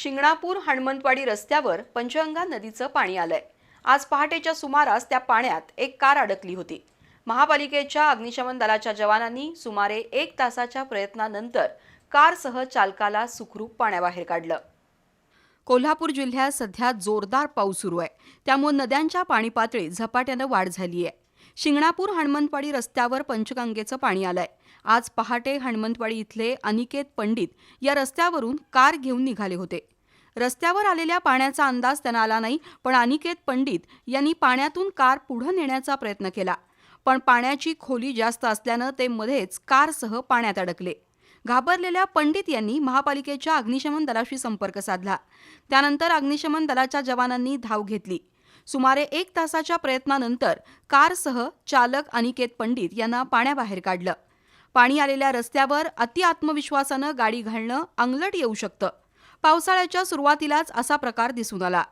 शिंगणापूर हणमंतवाडी रस्त्यावर पंचगंगा नदीचं पाणी आलंय. आज पहाटेच्या सुमारास त्या पाण्यात एक कार अडकली होती. महापालिकेच्या अग्निशमन दलाच्या जवानांनी सुमारे एक तासाच्या प्रयत्नानंतर कारसह चालकाला सुखरूप पाण्याबाहेर काढलं. कोल्हापूर जिल्ह्यात सध्या जोरदार पाऊस सुरू आहे. त्यामुळे नद्यांच्या पाणी पातळीत झपाट्यानं वाढ झाली आहे शिंगणापूर हणमंतवाडी रस्त्यावर पंचगंगेचं पाणी आलंय. आज पहाटे हणमंतवाडी इथले अनिकेत पंडित या रस्त्यावरून कार घेऊन निघाले होते. रस्त्यावर आलेल्या पाण्याचा अंदाज त्यांना आला नाही पण अनिकेत पंडित यांनी पाण्यातून कार पुढं नेण्याचा प्रयत्न केला. पण पाण्याची खोली जास्त असल्यानं ते मध्येच कारसह पाण्यात अडकले. घाबरलेल्या पंडित यांनी महापालिकेच्या अग्निशमन दलाशी संपर्क साधला. त्यानंतर अग्निशमन दलाच्या जवानांनी धाव घेतली. सुमारे एक तासाच्या प्रयत्नानंतर कारसह चालक अनिकेत पंडित यांना पाण्याबाहेर काढलं. पाणी आलेल्या रस्त्यावर अति आत्मविश्वासानं गाडी घालणं अंगलट येऊ शकतं. पावसाळ्याच्या सुरुवातीलाच असा प्रकार दिसून आला.